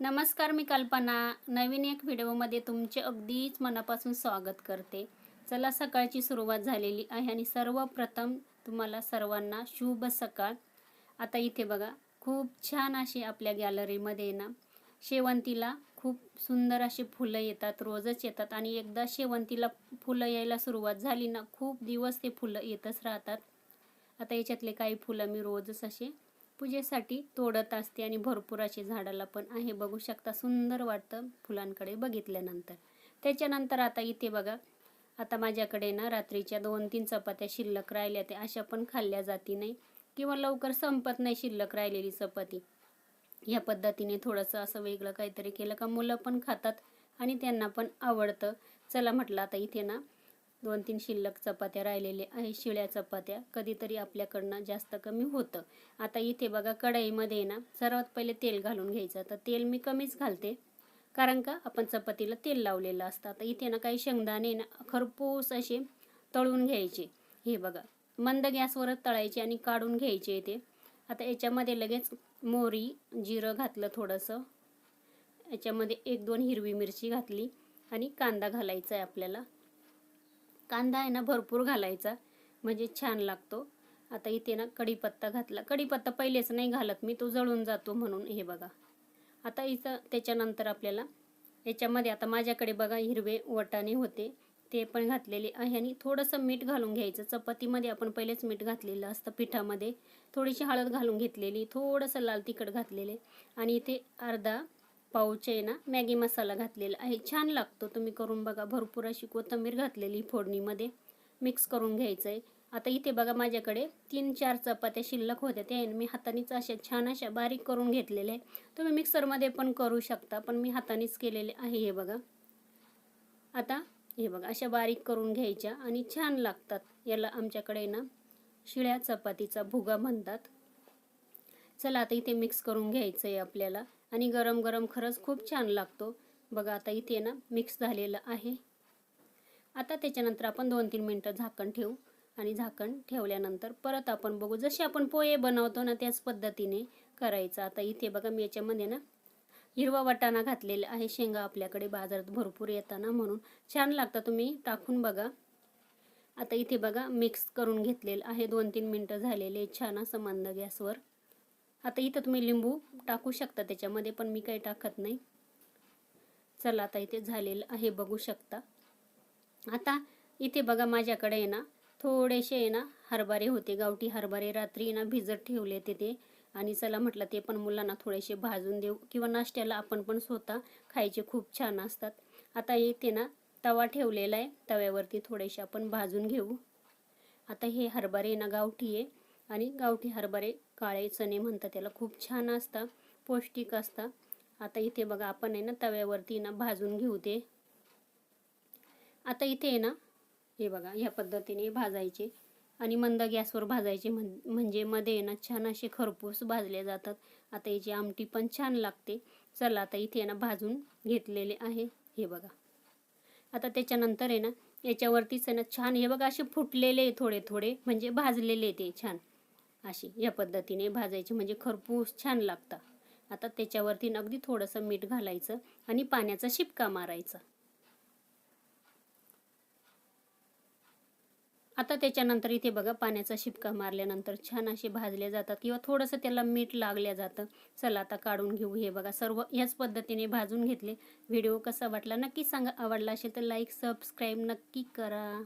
नमस्कार मी कल्पना. नवीन एक व्हिडिओमध्ये तुमचे अगदीच मनापासून स्वागत करते. चला सकाळची सुरुवात झालेली आहे आणि सर्वप्रथम तुम्हाला सर्वांना शुभ सकाळ. आता इथे बघा खूप छान अशी आपल्या गॅलरीमध्ये ना शेवंतीला खूप सुंदर अशी फुलं येतात रोजच येतात आणि एकदा शेवंतीला फुलं यायला सुरुवात झाली ना खूप दिवस ते फुलं येतच राहतात. आता याच्यातले काही फुलं मी रोजच असे पूजेसाठी तोडत असते आणि भरपूर अशी झाडाला पण आहे. बघू शकता सुंदर वाटतं फुलांकडे बघितल्यानंतर. त्याच्यानंतर आता इथे बघा आता माझ्याकडे ना रात्रीच्या दोन तीन चपात्या शिल्लक राहिल्या त्या अशा पण खाल्ल्या जाती नाही. किंवा लवकर संपत नाही शिल्लक राहिलेली चपाती. ह्या पद्धतीने थोडंसं असं वेगळं काहीतरी केलं का मुलं पण खातात आणि त्यांना पण आवडतं. चला म्हटलं आता इथे ना दोन तीन शिल्लक चपात्या राहिलेल्या आहे शिळ्या चपात्या. कधीतरी आपल्याकडनं जास्त कमी होतं. आता इथे बघा कढईमध्ये ना सर्वात पहिले तेल घालून घ्यायचं. तर तेल मी कमीच घालते. कारण का? आपण चपातीला तेल लावलेलं असतं. आता इथे ना काही शेंगदाणे ना खरपूस असे तळून घ्यायचे. हे बघा मंद गॅसवरच तळायचे आणि काढून घ्यायचे इथे. आता याच्यामध्ये लगेच मोहरी जिरं घातलं थोडंसं. याच्यामध्ये एक दोन हिरवी मिरची घातली आणि कांदा घालायचा आहे आपल्याला. कांदा आहे ना भरपूर घालायचा. म्हणजे छान लागतो. आता इथे ना कढीपत्ता घातला. कढीपत्ता पहिलेच नाही घालत मी तो जळून जातो म्हणून. हे बघा. आता इथं त्याच्यानंतर आपल्याला याच्यामध्ये आता माझ्याकडे बघा हिरवे वटाणे होते. ते पण घातलेले आहे आणि थोडंसं मीठ घालून घ्यायचं. चपातीमध्ये आपण पहिलेच मीठ घातलेलं असतं पिठामध्ये. थोडीशी हळद घालून घेतलेली थोडंसं लाल तिखट घातलेले. आणि इथे अर्धा पाऊच आहे ना मॅगी मसाला घातलेला आहे. छान लागतो तुम्ही करून बघा. भरपूर अशी कोथिंबीर घातलेली फोडणीमध्ये. मिक्स करून घ्यायचं आहे आता इथे बघा माझ्याकडे तीन चार चपात्या शिल्लक होत्या. त्या मी हातानेच अशा छान अशा बारीक करून घेतलेल्या आहे तुम्ही मिक्सरमध्ये पण करू शकता पण मी हातानेच केलेले आहे हे बघा. आता हे बघा अशा बारीक करून घ्यायच्या आणि छान लागतात. याला आमच्याकडे ना शिळ्या चपातीचा भुगा म्हणतात. चला आता इथे मिक्स करून घ्यायचं आहे आपल्याला. आणि गरम गरम खरंच खूप छान लागतो. बघा आता इथे ना मिक्स झालेलं आहे. आता त्याच्यानंतर आपण दोन तीन मिनटं झाकण ठेवू. आणि झाकण ठेवल्यानंतर परत आपण बघू. जसे आपण पोहे बनवतो ना त्याच पद्धतीने करायचं. आता इथे बघा मी याच्यामध्ये ना हिरवा वाटाणा घातलेला आहे. शेंगा आपल्याकडे बाजारात भरपूर येताना म्हणून छान लागतं. तुम्ही टाकून बघा. आता इथे बघा मिक्स करून घेतलेलं आहे. दोन तीन मिनटं झालेले. छान असं मंद गॅसवर आता इथं तुम्ही लिंबू टाकू शकता त्याच्यामध्ये पण मी काही टाकत नाही. चला आता इथे झालेलं आहे बघू शकता. आता इथे बघा माझ्याकडे आहे ना थोडेसे आहे ना हरभरे होते गावठी हरभरे रात्री ना भिजत ठेवले ते. आणि चला म्हटलं ते पण मुलांना थोडेसे भाजून देऊ किंवा नाश्त्याला आपण पण स्वतः खायचे खूप छान असतात. आता इथे ना तवा ठेवलेला आहे तव्यावरती थोडेसे आपण भाजून घेऊ. आता हे हरभरे ना गावठी आहे आणि गावठी हरभरे काळे चणे म्हणतात त्याला. खूप छान असतात पौष्टिक असतात आता इथे बघा आपण आहे ना तव्यावरती ना भाजून घेऊ ते. आता इथे आहे ना हे बघा ह्या पद्धतीने भाजायचे. आणि मंद गॅसवर भाजायचे म्हण म्हणजे मध्ये ना छान असे खरपूस भाजले जातात. आता याची आमटी पण छान लागते. चला आता इथे ना भाजून घेतलेले आहे. हे बघा. आता त्याच्यानंतर आहे ना याच्यावरतीच आहे ना छान हे बघा असे फुटलेले थोडे थोडे म्हणजे भाजलेले ते छान. अशी या पद्धतीने भाजायची. म्हणजे खरपूस छान लागतं. आता त्याच्यावरती अगदी थोडंसं मीठ घालायचं आणि पाण्याचा शिपका मारायचा. आता त्याच्यानंतर इथे बघा पाण्याचा शिपका मारल्यानंतर छान असे भाजले जातात किंवा थोडंसं त्याला मीठ लागल्या जातं. चला आता काढून घेऊ हे बघा. सर्व ह्याच पद्धतीने भाजून घेतले. व्हिडिओ कसा वाटला नक्की सांगा. आवडला असेल तर लाईक सबस्क्राईब नक्की करा.